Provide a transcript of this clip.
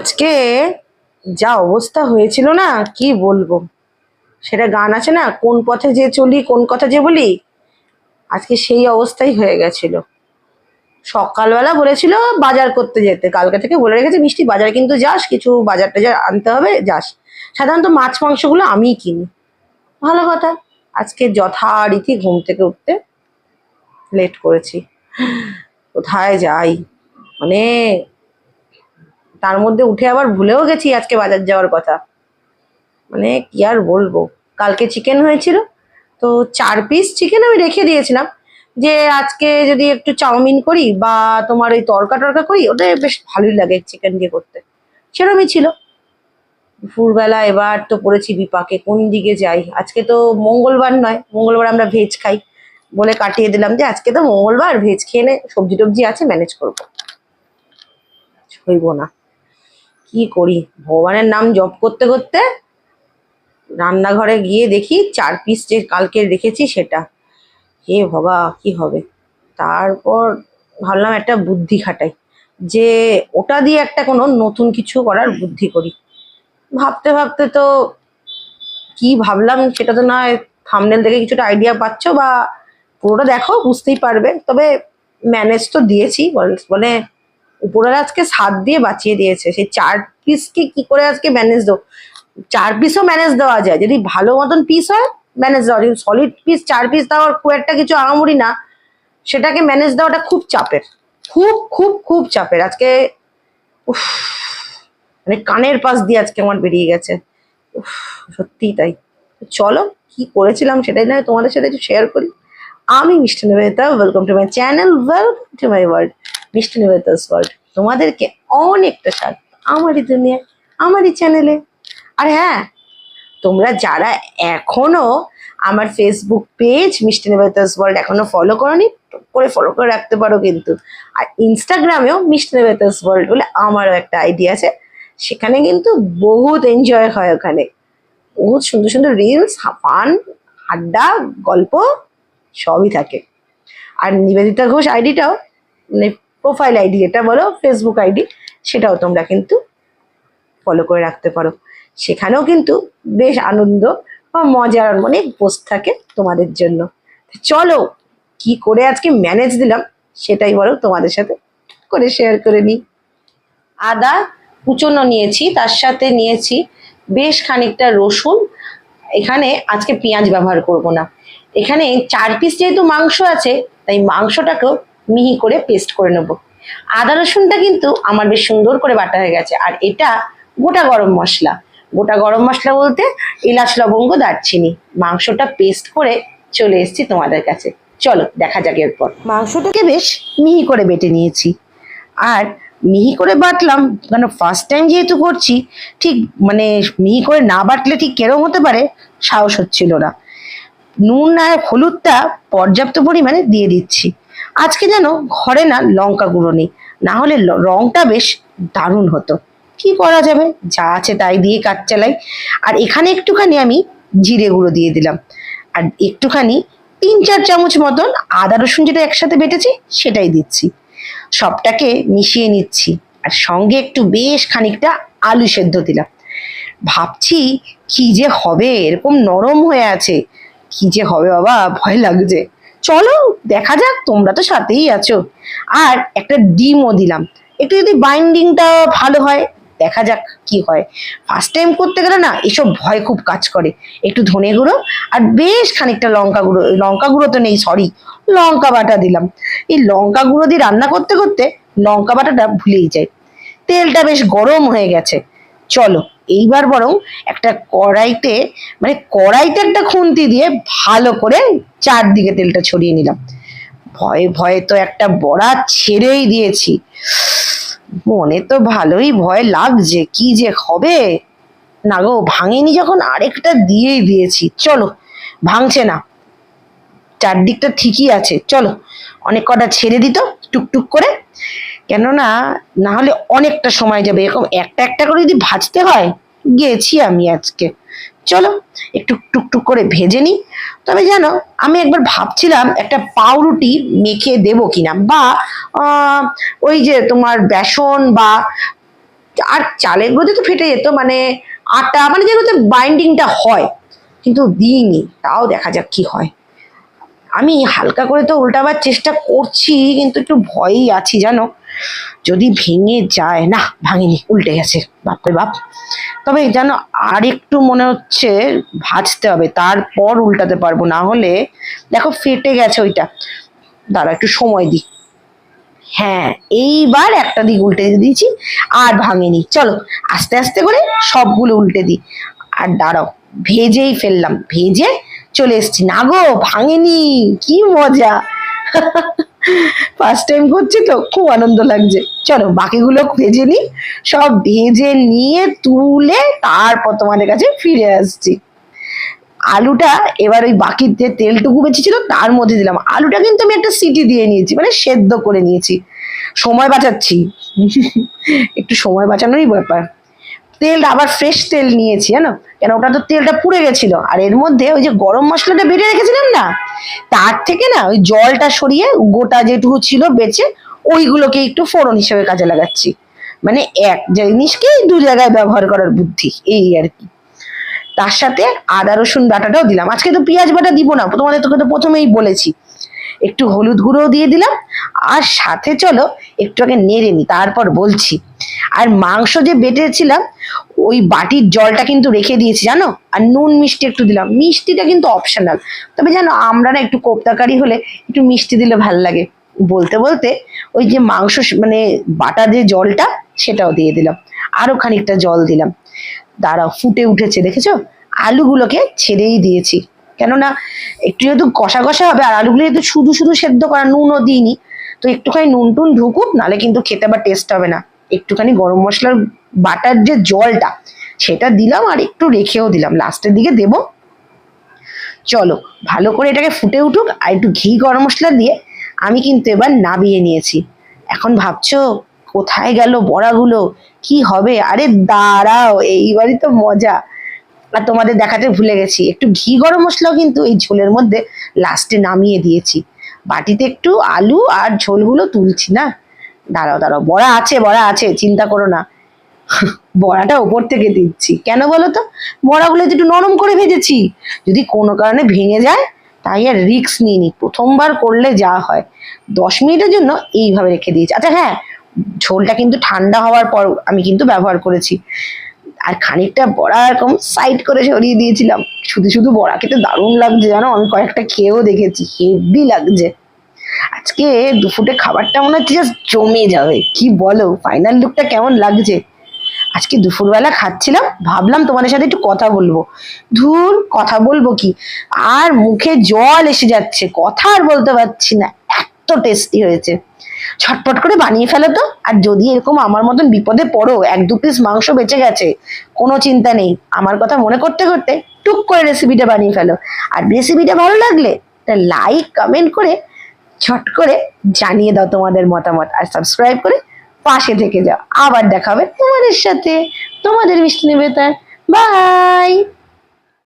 আজকে যা অবস্থা হয়েছিল না, কি বলব? সেটা গান আছে না, কোন পথে যে চলি, কোন কথা যে বলি, আজকে সেই অবস্থাই হয়ে গেছিল। সকালবেলা বলেছিল বাজার করতে যেতে, কালকে থেকে বলে রেখেছে, মিষ্টি, বাজারে কিন্তু যাস, কিছু বাজার টাজার আনতে হবে, যাস। সাধারণত মাছ, মাংসগুলো আমিই কিনি। ভালো কথা, আজকে যথারীতি ঘুম থেকে উঠতে লেট করেছি। কোথায় যাই? মানে তার মধ্যে উঠে আবার ভুলেও গেছি আজকে বাজার যাওয়ার কথা। মানে কি আর বলব? কালকে চিকেন হয়েছিল, তো চার পিস চিকেন আমি রেখে দিয়েছিলাম। যে আজকে যদি একটু চাউমিন করি বা তোমার ওই তরকা টরকা করি ওটা বেশ ভালোই লাগে চিকেন দিয়ে করতে। সেরকমই ছিল। দুপুরবেলা এবার তো পড়েছি বিপাকে, কোন দিকে যাই? আজকে তো মঙ্গলবার নয়, মঙ্গলবার আমরা ভেজ খাই বলে কাটিয়ে দিলাম যে আজকে তো মঙ্গলবার ভেজ খেয়ে নে, সবজি টবজি আছে ম্যানেজ করব। হইব না। কি করি? ভগবানের নাম জপ করতে করতে রান্নাঘরে গিয়ে দেখি চার পিস যে কালকে রেখেছি সেটা। হে ভগা কি হবে? তারপর ভাবলাম একটা বুদ্ধি খাটাই। যে ওটা দিয়ে একটা কোনো নতুন কিছু করার বুদ্ধি করি। ভাবতে ভাবতে তো কি ভাবলাম সেটা তো নয় থামনেল থেকে কিছুটা আইডিয়া পাচ্ছ বা পুরোটা দেখো, বুঝতেই পারবে। তবে ম্যানেজ তো দিয়েছি, বল- মানে উপরের আজকে সাত দিয়ে বাঁচিয়ে দিয়েছে। সেই চার পিসকে কি করে আজকে ম্যানেজ দেবো? চার পিসও ম্যানেজ দেওয়া যায়। যদি ভালো মতন পিস হয় ম্যানেজ দেওয়া যায়। সলিড পিস চার পিস দেওয়ার খুব একটা কিছু আহামরি না, সেটাকে ম্যানেজ দেওয়াটা খুব চাপের। খুব খুব খুব চাপের। আজকে, উফ মানে কানের পাশ দিয়ে আজকে আমার বেরিয়ে গেছে। উফ তাই। চলো, কি করেছিলাম সেটাই নয়, তোমাদের সাথে একটু শেয়ার করি। আমি Mishti Nivedita welcome to my channel welcome to my world Mishti Nivedita's world তোমাদেরকে অনেকটা স্বাগত। আমারই দুনিয়া, আমারই চ্যানেলে আর হ্যাঁ তোমরা যারা এখনও আমার ফেসবুক পেজ মিষ্টি নিবেদিতাস ওয়ার্ল্ড এখনও ফলো করনি, করে ফলো করে রাখতে পারো কিন্তু। আর ইনস্টাগ্রামেও মিষ্টি নিবেদিতাস ওয়ার্ল্ড বলে আমারও একটা আইডিয়া আছে। সেখানে কিন্তু বহুত এনজয় হয় ওখানে। বহুত সুন্দর সুন্দর রিলস ফান আড্ডা, গল্প সবই থাকে। আর নিবেদিতা ঘোষ আইডিটাও মানে প্রোফাইল আইডি যেটা বলো ফেসবুক আইডি সেটাও তোমরা কিন্তু ফলো করে রাখতে পারো। সেখানেও কিন্তু বেশ আনন্দ বা মজার অনেক পোস্ট থাকে তোমাদের জন্য। চলো, কি করে আজকে ম্যানেজ দিলাম সেটাই বলো, তোমাদের সাথে করে শেয়ার করে নিই। আদা কুচনো নিয়েছি, তার সাথে নিয়েছি বেশ খানিকটা রসুন। এখানে আজকে পেঁয়াজ ব্যবহার করব না। এখানে চার পিস যেহেতু মাংস আছে, তাই মাংসটাকেও মিহি করে পেস্ট করে নেব। আদা রসুনটা কিন্তু আমার বেশ সুন্দর করে বাটা হয়ে গেছে। আর এটা গোটা গরম মশলা। গোটা গরম মশলা বলতে এলাচ, লবঙ্গ, দারচিনি। মাংসটা পেস্ট করে চলে এসেছি তোমাদের কাছে। চলো, দেখা যাক এরপর। মাংসটাকে বেশ মিহি করে বেটে নিয়েছি। আর মিহি করে বাটলাম কেন ফার্স্ট টাইম যেহেতু করছি, ঠিক মানে মিহি করে না বাটলে ঠিক কেরম হতে পারে, সাহস হচ্ছিল না। নুন আর হলুদটা পর্যাপ্ত পরিমাণে দিয়ে দিচ্ছি। আজকে যেন ঘরে না লঙ্কা গুঁড়ো নেই। না হলে রংটা বেশ দারুণ হতো। কি করা যাবে? যা আছে তাই দিয়ে কাজ চালাই। আর এখানে একটুখানি আমি জিরে গুঁড়ো দিয়ে দিলাম। আর একটুখানি তিন চার চামচ মতন আদা রসুন যেটা একসাথে বেটেছি, সেটাই দিচ্ছি। সবটাকে মিশিয়ে নিচ্ছি। আর সঙ্গে একটু বেশ খানিকটা আলু সেদ্ধ দিলাম। ভাবছি কি যে হবে? এরকম নরম হয়ে আছে। কি যে হবে বাবা? ভয় লাগছে। চলো, দেখা যাক, তোমরা তো সাথেই আছো। আর একটা ডিমও দিলাম। একটু যদি বাইন্ডিংটা ভালো হয়, দেখা যাক কি হয়। ফার্স্ট টাইম করতে গেলে না, এসব ভয় খুব কাজ করে। একটু ধনে গুঁড়ো, আর বেশ খানিকটা লঙ্কা গুঁড়ো লঙ্কা গুঁড়ো তো নেই সরি লঙ্কা বাটা দিলাম। এই লঙ্কা গুঁড়ো দিয়ে রান্না করতে করতে লঙ্কা বাটাটা ভুলেই যায় তেলটা বেশ গরম হয়ে গেছে। চলো এইবার বরং একটা কড়াইতে মানে কড়াইতে একটা খুন্তি দিয়ে ভালো করে চারদিকে তেলটা ছড়িয়ে নিলাম। ভয়ে ভয়ে তো একটা বড়া ছেড়েই দিয়েছি। মনে তো ভালোই ভয় লাগছে, কি যে হবে? না গো, ভাঙেনি যখন, আরেকটা দিয়েই দিয়েছি। চলো, ভাঙছে না। চারদিকটা ঠিকই আছে, চলো। অনেক কটা ছেড়ে দিত, টুকটুক করে। কেননা না হলে অনেকটা সময় যাবে। এরকম একটা একটা করে যদি ভাজতে হয়, গেছি আমি আজকে। চলো, একটু টুকটুক করে ভেজে নিই। তবে জানো, আমি একবার ভাবছিলাম একটা পাউরুটি মেখে দেবো কিনা, বা ওই যে তোমার বেসন বা, আর চালের গুঁড়োতে তো ফেটে যেত মানে আটা মানে যেগুলোতে বাইন্ডিংটা হয়, কিন্তু দিইনি, তাও দেখা যাক কি হয়। আমি হালকা করে তো উল্টাবার চেষ্টা করছি, কিন্তু একটু ভয়ই আছি, জানো? যদি ভেঙে যায় না ভাঙেনি, উল্টে গেছে বাপরে বাপ। তবে যেন আর একটু মনে হচ্ছে ভাজতে হবে, তারপর উল্টাতে পারব, না হলে দেখো ফেটে গেছে ওইটা। দাঁড়া একটু সময় দিই। হ্যাঁ এইবার একটা দিক উল্টে দিয়েছি, আর ভাঙেনি। চলো, আস্তে আস্তে করে সবগুলো উল্টে দিই। আর দাঁড়াও, ভেজেই ফেললাম, ভেজে চলে এসছি। না গো, ভাঙেনি, কি মজা। ফার্স্ট টাইম করছি তো খুব আনন্দ লাগছে। চলো, বাকিগুলো ভেজে নিই। সব ভেজে নিয়ে তুলে তারপর তোমাদের কাছে ফিরে আসছি। আলুটা এবার ওই বাকি যে তেলটুকু বেঁচেছিল তার মধ্যে দিলাম। আলুটা কিন্তু আমি একটা সিটি দিয়ে নিয়েছি মানে সেদ্ধ করে নিয়েছি। সময় বাঁচাচ্ছি। একটু সময় বাঁচানোরই ব্যাপার। তেলটা আবার ফ্রেশ তেল নিয়েছি, জানো? কেন? ওটা তো তেলটা পুড়ে গেছিল। আর এর মধ্যে ওই যে গরম মশলাটা বেটে রেখেছিলাম না? তার থেকে না ওই জলটা সরিয়ে গোটা যেটুকু ছিল বেঁচে ওইগুলোকে একটু ফোড়ন হিসেবে কাজে লাগাচ্ছি। মানে এক জিনিসকেই দু জায়গায় ব্যবহার করার বুদ্ধি, এই আর কি। তার সাথে আদা, রসুন বাটাটাও দিলাম। আজকে তো পেঁয়াজ বাটা দিব না, তোমাদের তোকে তো প্রথমেই বলেছি। একটু হলুদ গুঁড়োও দিয়ে দিলাম, আর সাথে চলো একটু আগে নেড়ে নি, তারপর বলছি। আর মাংস যে বেটেছিলাম, ওই বাটির জলটা কিন্তু রেখে দিয়েছি, জানো? আর নুন মিষ্টি একটু দিলাম। মিষ্টিটা কিন্তু অপশনাল তবে জানো আমরা না একটু কোপ্তাকারি হলে একটু মিষ্টি দিলে ভালো লাগে। বলতে বলতে ওই যে মাংস মানে বাটার যে জলটা, সেটাও দিয়ে দিলাম। আরও খানিকটা জল দিলাম। দাঁড়াও, ফুটে উঠেছে, দেখেছ? আলুগুলোকে ছেড়েই দিয়েছি। কেননা, একটু যেহেতু কষা কষা হবে, আর আলুগুলো যেহেতু শুধু শুধু সেদ্ধ করা, নুনও দিইনি, তো একটুখানি নুন টুন ঢুকুক নাহলে কিন্তু খেতে আবার টেস্ট হবে না। একটুখানি গরম মশলার বাটার যে জলটা, সেটা দিলাম আর একটু রেখেও দিলাম। লাস্টের দিকে দেবো। চলো, ভালো করে এটাকে ফুটে উঠুক আর একটু ঘি গরম মশলা দিয়ে আমি কিন্তু এবার নাবিয়ে নিয়েছি। এখন ভাবছ, কোথায় গেল বড়াগুলো? কি হবে? আরে দাঁড়াও, এইবারই তো মজা। আর তোমাদের দেখাতে ভুলে গেছি, একটু ঘি গরম মশলাও কিন্তু এই ঝোলের মধ্যে লাস্টে নামিয়ে দিয়েছি। বাটিতে একটু আলু আর ঝোলগুলো তুলছি না? দাঁড়াও দাঁড়াও, বড়া আছে বড়া আছে, চিন্তা করো না। বড়াটা ওপর থেকে দিচ্ছি। কেন বলো তো? বড়াগুলো একটু নরম করে ভেজেছি। যদি কোনো কারণে ভেঙে যায়, তাই আর রিক্স নিইনি প্রথমবার করলে যা হয়। দশ মিনিটের জন্য এইভাবে রেখে দিয়েছি। আচ্ছা হ্যাঁ ঝোলটা কিন্তু ঠান্ডা হওয়ার পর আমি কিন্তু ব্যবহার করেছি। আর খানিকটা বড়া এরকম সাইড করে সরিয়ে দিয়েছিলাম। শুধু শুধু বড়া খেতে দারুণ লাগছে, জানো? আমি কয়েকটা খেয়েও দেখেছি। হেভি লাগছে। আজকে দুপুরে খাবারটা মনে হচ্ছে জাস্ট জমে যাবে। কি বলো? ফাইনাল লুকটা কেমন লাগছে? আজকে দুপুরবেলা খাচ্ছিলাম, ভাবলাম তোমাদের সাথে একটু কথা বলব। ধুর, কথা বলব কি? আর মুখে জল এসে যাচ্ছে, কথা আর বলতে পারছি না, এত টেস্টি হয়েছে। ছটপট করে বানিয়ে ফেলো তো, আর যদি এরকম আমার মতন বিপদে পড়ো, এক দু পিস মাংস বেঁচে গেছে, কোনো চিন্তা নেই। আমার কথা মনে করতে করতে টুক করে রেসিপিটা বানিয়ে ফেলো। আর রেসিপিটা ভালো লাগলে তা লাইক কমেন্ট করে ছট করে জানিয়ে দাও তোমাদের মতামত আর সাবস্ক্রাইব করে পাশে থেকে যাও। আবার দেখা হবে তোমাদের সাথে। তোমাদের মিষ্টি নিবেদন। বাই